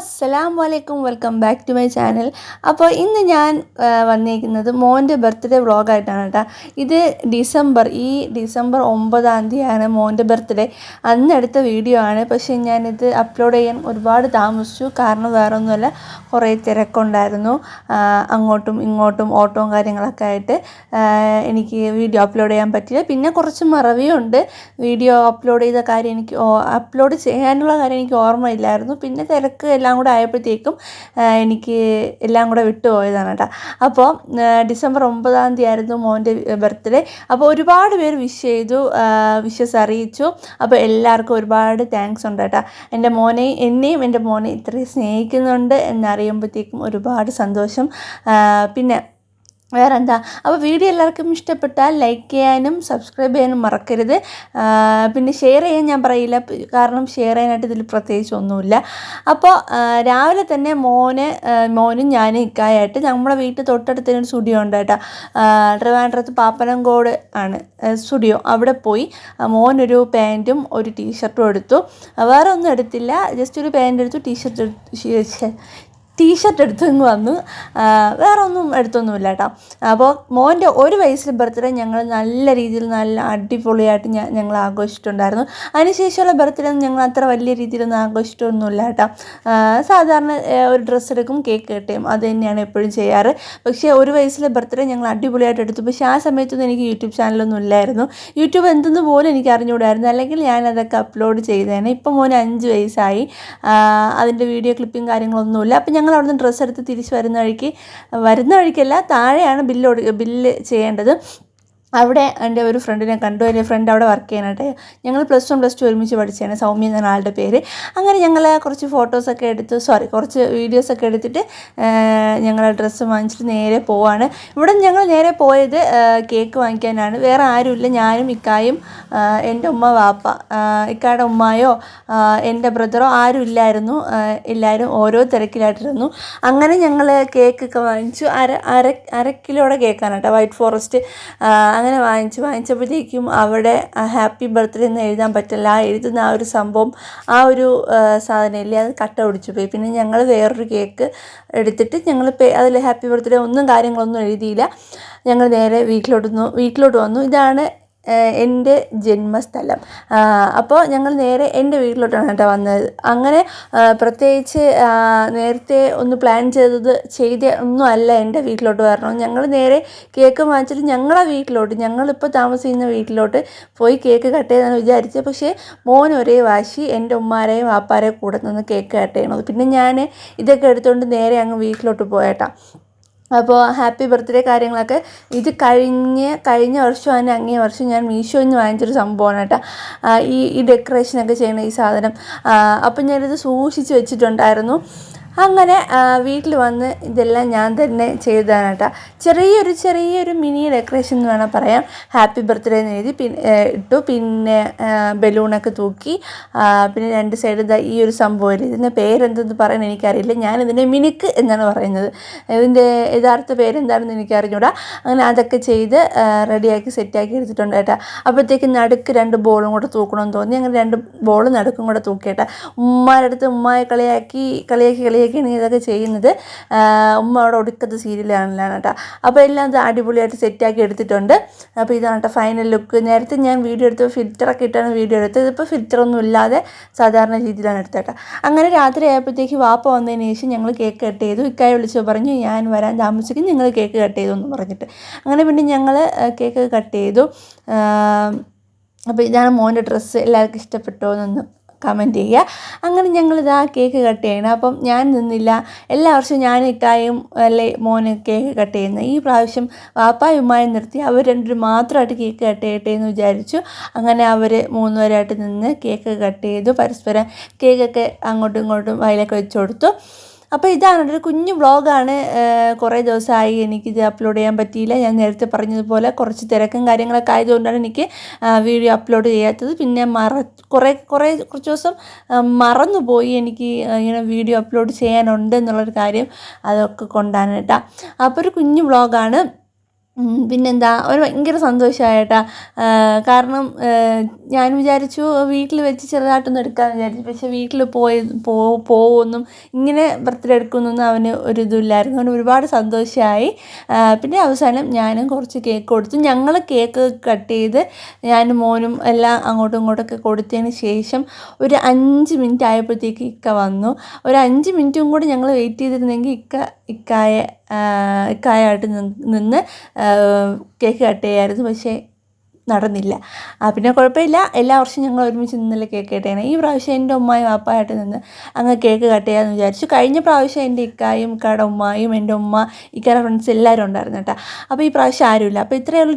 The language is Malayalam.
അസ്സലാം വലൈക്കും welcome back to my channel. അപ്പോൾ ഇന്ന് ഞാൻ വന്നിരിക്കുന്നത് മോന്റെ ബർത്ത്ഡേ വ്ളോഗായിട്ടാണ് കേട്ടോ. ഇത് ഡിസംബർ ഈ ഡിസംബർ ഒമ്പതാം തീയതിയാണ് മോന്റെ ബർത്ത്ഡേ. അന്ന് എടുത്ത വീഡിയോ ആണ്. പക്ഷേ ഞാനിത് അപ്ലോഡ് ചെയ്യാൻ ഒരുപാട് താമസിച്ചു. കാരണം വേറെ ഒന്നുമല്ല കുറേ തിരക്കുണ്ടായിരുന്നു. അങ്ങോട്ടും ഇങ്ങോട്ടും ഓട്ടവും കാര്യങ്ങളൊക്കെ ആയിട്ട് എനിക്ക് വീഡിയോ അപ്ലോഡ് ചെയ്യാൻ പറ്റില്ല പിന്നെ കുറച്ച് മറവിയുണ്ട്. വീഡിയോ അപ്ലോഡ് ചെയ്ത കാര്യം എനിക്ക് അപ്ലോഡ് ചെയ്യാനുള്ള കാര്യം എനിക്ക് ഓർമ്മയില്ലായിരുന്നു. പിന്നെ തിരക്ക് എല്ലാം കൂടെ ആയപ്പോഴത്തേക്കും എനിക്ക് എല്ലാം കൂടെ വിട്ടുപോയതാണ് കേട്ടോ അപ്പോൾ ഡിസംബർ ഒമ്പതാം തീയതി ആയിരുന്നു മോന്റെ ബർത്ത്ഡേ. അപ്പോൾ ഒരുപാട് പേര് വിഷ് ചെയ്തു വിഷസ് അറിയിച്ചു. അപ്പോൾ എല്ലാവർക്കും ഒരുപാട് താങ്ക്സ് ഉണ്ട് കേട്ടോ എന്റെ മോനെ എന്നെയും എന്റെ മോനെ ഇത്രയും സ്നേഹിക്കുന്നുണ്ട് എന്നറിയുമ്പോഴത്തേക്കും ഒരുപാട് സന്തോഷം. പിന്നെ വേറെ എന്താ അപ്പോൾ വീഡിയോ എല്ലാവർക്കും ഇഷ്ടപ്പെട്ടാൽ ലൈക്ക് ചെയ്യാനും സബ്സ്ക്രൈബ് ചെയ്യാനും മറക്കരുത്. പിന്നെ ഷെയർ ചെയ്യാൻ ഞാൻ പറയില്ല. കാരണം ഷെയർ ചെയ്യാനായിട്ട് ഇതിൽ പ്രത്യേകിച്ച് ഒന്നുമില്ല. അപ്പോൾ രാവിലെ തന്നെ മോന് മോനും ഞാനും ഇക്കായായിട്ട് നമ്മുടെ വീട്ടിൽ തൊട്ടടുത്തൊരു സ്റ്റുഡിയോ ഉണ്ട് കേട്ടോ. ട്രിവാൻഡ്രത്ത് പാപ്പനംകോട് ആണ് സ്റ്റുഡിയോ. അവിടെ പോയി മോനൊരു പാന്റും ഒരു ടീഷർട്ടും എടുത്തു. വേറെ ഒന്നും എടുത്തില്ല. ജസ്റ്റ് ഒരു പാന്റ് എടുത്തു ടീഷർട്ട് ടീഷർട്ട് എടുത്തങ്ങ് വന്നു വേറെ ഒന്നും എടുത്തൊന്നുമില്ല കേട്ടോ അപ്പോൾ മോന്റെ ഒരു വയസ്സിൽ ബർത്ത്ഡേ ഞങ്ങൾ നല്ല രീതിയിൽ നല്ല അടിപൊളിയായിട്ട് ഞങ്ങൾ ആഘോഷിച്ചിട്ടുണ്ടായിരുന്നു. അതിനുശേഷമുള്ള ബർത്ത്ഡേ ഒന്നും ഞങ്ങൾ അത്ര വലിയ രീതിയിലൊന്നും ആഘോഷിച്ചിട്ടൊന്നുമില്ല കേട്ടോ സാധാരണ ഒരു ഡ്രസ്സ് എടുക്കും കേക്ക് കെട്ടിയും അത് തന്നെയാണ് എപ്പോഴും ചെയ്യാറ്. പക്ഷേ ഒരു വയസ്സിലെ ബർത്ത്ഡേ ഞങ്ങൾ അടിപൊളിയായിട്ട് എടുത്തു. പക്ഷേ ആ സമയത്തൊന്നും എനിക്ക് യൂട്യൂബ് ചാനലൊന്നും ഇല്ലായിരുന്നു. യൂട്യൂബ് എന്തെന്ന് പോലും എനിക്ക് അറിഞ്ഞുകൂടായിരുന്നു. അല്ലെങ്കിൽ ഞാൻ അതൊക്കെ അപ്ലോഡ് ചെയ്തേനെ. ഇപ്പം മോൻ അഞ്ച് വയസ്സായി. അതിന്റെ വീഡിയോ ക്ലിപ്പും കാര്യങ്ങളൊന്നുമില്ല. അപ്പം ഞങ്ങൾ അവിടുന്ന് ഡ്രസ്സ് എടുത്ത് തിരിച്ച് വരുന്ന വഴിക്ക് വരുന്ന വഴിക്കല്ല താഴെയാണ് ബില്ല് ബില്ല് ചെയ്യേണ്ടത്. അവിടെ എന്റെ ഒരു ഫ്രണ്ടിനെ കണ്ടു. എന്റെ ഫ്രണ്ട് അവിടെ വർക്ക് ചെയ്യാനായിട്ട് ഞങ്ങൾ പ്ലസ് വൺ പ്ലസ് ടു ഒരുമിച്ച് പഠിച്ചതാണ്. സൗമ്യ എന്ന ആളുടെ പേര്. അങ്ങനെ ഞങ്ങൾ കുറച്ച് ഫോട്ടോസൊക്കെ എടുത്ത് സോറി കുറച്ച് വീഡിയോസൊക്കെ എടുത്തിട്ട് ഞങ്ങൾ ഡ്രസ്സ് വാങ്ങിച്ചിട്ട് നേരെ പോവാണ്. ഇവിടെ ഞങ്ങൾ നേരെ പോയത് കേക്ക് വാങ്ങിക്കാനാണ്. വേറെ ആരുമില്ല. ഞാനും ഇക്കായും എന്റെ ഉമ്മ വാപ്പ ഇക്കായുടെ ഉമ്മായോ എന്റെ ബ്രദറോ ആരും ഇല്ലായിരുന്നു. എല്ലാവരും ഓരോ തിരക്കിലായിട്ടിരുന്നു. അങ്ങനെ ഞങ്ങൾ കേക്കൊക്കെ വാങ്ങിച്ചു. അര അര അര കിലോയുടെ കേക്കാണ് കേട്ടോ. വൈറ്റ് ഫോറസ്റ്റ് അങ്ങനെ വാങ്ങിച്ചു വാങ്ങിച്ചപ്പോഴത്തേക്കും അവിടെ ഹാപ്പി ബർത്ത്ഡേ എന്ന് എഴുതാൻ പറ്റില്ല. ആ എഴുതുന്ന ആ ഒരു സംഭവം ആ ഒരു സാധനമില്ലേ അത് കട്ട ഒടിച്ചു പോയി. പിന്നെ ഞങ്ങൾ വേറൊരു കേക്ക് എടുത്തിട്ട് ഞങ്ങൾ അതിൽ ഹാപ്പി ബർത്ത്ഡേ ഒന്നും കാര്യങ്ങളൊന്നും എഴുതിയില്ല. ഞങ്ങൾ നേരെ വീട്ടിലോട്ട് വീട്ടിലോട്ട് വന്നു. ഇതാണ് എന്റെ ജന്മസ്ഥലം. അപ്പോൾ ഞങ്ങൾ നേരെ എന്റെ വീട്ടിലോട്ടാണ് കേട്ടോ വന്നത്. അങ്ങനെ പ്രത്യേകിച്ച് നേരത്തെ ഒന്ന് പ്ലാൻ ചെയ്തത് ചെയ്ത ഒന്നും അല്ല എന്റെ വീട്ടിലോട്ട് വരണം. ഞങ്ങൾ നേരെ കേക്ക് വാങ്ങിച്ചിട്ട് ഞങ്ങളെ വീട്ടിലോട്ട് ഞങ്ങളിപ്പോൾ താമസിക്കുന്ന വീട്ടിലോട്ട് പോയി കേക്ക് കട്ട് ചെയ്തെന്ന് വിചാരിച്ചത്. പക്ഷേ മോൻ ഒരേ വാശി എന്റെ ഉമ്മാരെയും വാപ്പാരെയും കൂടെ നിന്ന് കേക്ക് കട്ട് ചെയ്യണത്. പിന്നെ ഞാൻ ഇതൊക്കെ എടുത്തുകൊണ്ട് നേരെ അങ്ങ് വീട്ടിലോട്ട് പോയേട്ടാ. അപ്പോൾ ഹാപ്പി ബർത്ത്ഡേ കാര്യങ്ങളൊക്കെ. ഇത് കഴിഞ്ഞ കഴിഞ്ഞ വർഷം അതിന് അങ്ങേ വർഷം ഞാൻ മീഷോയിൽ നിന്ന് വാങ്ങിച്ചൊരു സംഭവമാണ് കേട്ടോ ഈ ഈ ഡെക്കറേഷനൊക്കെ ചെയ്യുന്ന ഈ സാധനം. അപ്പം ഞാനിത് സൂക്ഷിച്ച് വെച്ചിട്ടുണ്ടായിരുന്നു. അങ്ങനെ വീട്ടിൽ വന്ന് ഇതെല്ലാം ഞാൻ തന്നെ ചെയ്തതാണ് കേട്ടോ ചെറിയൊരു ചെറിയൊരു മിനി ഡെക്കറേഷൻ എന്ന് വേണം പറയാം. ഹാപ്പി ബർത്ത്ഡേ എന്ന് എഴുതി പിന്നെ ഇട്ടു. പിന്നെ ബലൂണൊക്കെ തൂക്കി. പിന്നെ രണ്ട് സൈഡ് ഈ ഒരു സംഭവം ഇതിന്റെ പേരെന്തെന്ന് പറയാൻ എനിക്കറിയില്ല. ഞാനിതിന്റെ മിനുക്ക് എന്നാണ് പറയുന്നത്. ഇതിന്റെ യഥാർത്ഥ പേരെന്താണെന്ന് എനിക്ക് അറിഞ്ഞൂടാ അങ്ങനെ അതൊക്കെ ചെയ്ത് റെഡിയാക്കി സെറ്റാക്കി എടുത്തിട്ടുണ്ട് കേട്ടോ. അപ്പോഴത്തേക്ക് നടുക്ക് രണ്ട് ബോളും കൂടെ തൂക്കണമെന്ന് തോന്നി. അങ്ങനെ രണ്ട് ബോൾ നടുക്കും കൂടെ തൂക്കിയേട്ടാ. ഉമ്മാരുടെ അടുത്ത് കളിയാക്കി കളിയാക്കി കളിയാക്കി കളിയാക്കിയാണ് ഇതൊക്കെ ചെയ്യുന്നത്. ഉമ്മ അവിടെ ഒടുക്കത്തെ സീരിയലാണല്ലാണ് കേട്ടോ. അപ്പോൾ എല്ലാം ഇത് അടിപൊളിയായിട്ട് സെറ്റാക്കി എടുത്തിട്ടുണ്ട്. അപ്പോൾ ഇതാണ് കേട്ടോ ഫൈനൽ ലുക്ക് നേരത്തെ ഞാൻ വീഡിയോ എടുത്ത് ഫിൽറ്ററൊക്കെ ഇട്ടാണ് വീഡിയോ എടുത്തത്. ഇതിപ്പോൾ ഫിൽറ്ററൊന്നും ഇല്ലാതെ സാധാരണ രീതിയിലാണ് എടുത്തത് കേട്ടോ. അങ്ങനെ രാത്രി ആയപ്പോഴത്തേക്ക് വാപ്പ വന്നതിന് ശേഷം ഞങ്ങൾ കേക്ക് കട്ട് ചെയ്തു. ഇക്കായി വിളിച്ച് പറഞ്ഞു ഞാൻ വരാൻ താമസിക്കും നിങ്ങൾ കേക്ക് കട്ട് ചെയ്തു എന്ന് പറഞ്ഞിട്ട്. അങ്ങനെ പിന്നെ ഞങ്ങൾ കേക്ക് കട്ട് ചെയ്തു. അപ്പോൾ ഇതാണ് മോന്റെ ഡ്രസ്സ് എല്ലാവർക്കും ഇഷ്ടപ്പെട്ടോ എന്നൊന്ന് കമന്റ് ചെയ്യുക. അങ്ങനെ ഞങ്ങളിതാ കേക്ക് കട്ട് ചെയ്യണം. അപ്പം ഞാൻ നിന്നില്ല. എല്ലാ വർഷവും ഞാൻ ഇട്ടായും അല്ലെ മോന് കേക്ക് കട്ട് ചെയ്യുന്നത്. ഈ പ്രാവശ്യം വാപ്പായും ഉമ്മായും നിർത്തി. അവർ രണ്ടുപേരും മാത്രമായിട്ട് കേക്ക് കട്ട് ചെയ്യട്ടെ എന്ന് വിചാരിച്ചു. അങ്ങനെ അവർ മൂന്നുപേരായിട്ട് നിന്ന് കേക്ക് കട്ട് ചെയ്തു. പരസ്പരം കേക്കൊക്കെ അങ്ങോട്ടും ഇങ്ങോട്ടും വയലൊക്കെ വെച്ച് കൊടുത്തു. അപ്പോൾ ഇതാണ് ഒരു കുഞ്ഞു വ്ളോഗാണ്. കുറേ ദിവസമായി എനിക്കിത് അപ്ലോഡ് ചെയ്യാൻ പറ്റിയില്ല. ഞാൻ നേരത്തെ പറഞ്ഞതുപോലെ കുറച്ച് തിരക്കും കാര്യങ്ങളൊക്കെ ആയതുകൊണ്ടാണ് എനിക്ക് വീഡിയോ അപ്ലോഡ് ചെയ്യാത്തത്. പിന്നെ മറ കുറേ കുറേ കുറച്ച് ദിവസം മറന്നുപോയി എനിക്ക് ഇങ്ങനെ വീഡിയോ അപ്ലോഡ് ചെയ്യാനുണ്ട് എന്നുള്ളൊരു കാര്യം അതൊക്കെ കൊണ്ടാണ് കേട്ടോ. അപ്പോൾ ഒരു കുഞ്ഞു വ്ളോഗാണ്. പിന്നെന്താ അവർ ഭയങ്കര സന്തോഷമായിട്ടാ കാരണം ഞാൻ വിചാരിച്ചു വീട്ടിൽ വെച്ച് ചെറുതായിട്ടൊന്നും എടുക്കാമെന്ന് വിചാരിച്ചു. പക്ഷേ വീട്ടിൽ പോയി പോകുമെന്നും ഇങ്ങനെ ബർത്ത്ഡേ എടുക്കുമെന്നൊന്നും അവന് ഒരു അവന് ഒരുപാട് സന്തോഷമായി പിന്നെ അവസാനം ഞാനും കുറച്ച് കേക്ക് കൊടുത്തു. ഞങ്ങൾ കേക്ക് കട്ട് ചെയ്ത് ഞാനും മോനും എല്ലാം അങ്ങോട്ടും ഇങ്ങോട്ടൊക്കെ കൊടുത്തതിന് ശേഷം ഒരു അഞ്ച് മിനിറ്റ് ആയപ്പോഴത്തേക്ക് ഇക്ക വന്നു. ഒരു അഞ്ച് മിനിറ്റും കൂടി ഞങ്ങൾ വെയിറ്റ് ചെയ്തിരുന്നെങ്കിൽ ഇക്ക ഇക്കായ ഇക്കായായിട്ട് നിന്ന് കേക്ക് കട്ട് ചെയ്യായിരുന്നു. പക്ഷേ നടന്നില്ല. പിന്നെ കുഴപ്പമില്ല. എല്ലാ വർഷവും ഞങ്ങൾ ഒരുമിച്ച് നിന്നല്ലേ കേക്ക് കട്ട് ഈ പ്രാവശ്യം എന്റെ ഉമ്മായും വാപ്പായിട്ട് നിന്ന് അങ്ങ് കേക്ക് കട്ട് ചെയ്യാമെന്ന് വിചാരിച്ചു. കഴിഞ്ഞ പ്രാവശ്യം എന്റെ ഇക്കായും ഇക്കായുടെ ഉമ്മായും എന്റെ ഉമ്മ ഇക്കായുടെ ഫ്രണ്ട്സ് എല്ലാവരും ഉണ്ടായിരുന്നു കേട്ടോ. അപ്പോൾ ഈ പ്രാവശ്യം ആരുമില്ല. അപ്പോൾ ഇത്രയേ ഉള്ളൂ.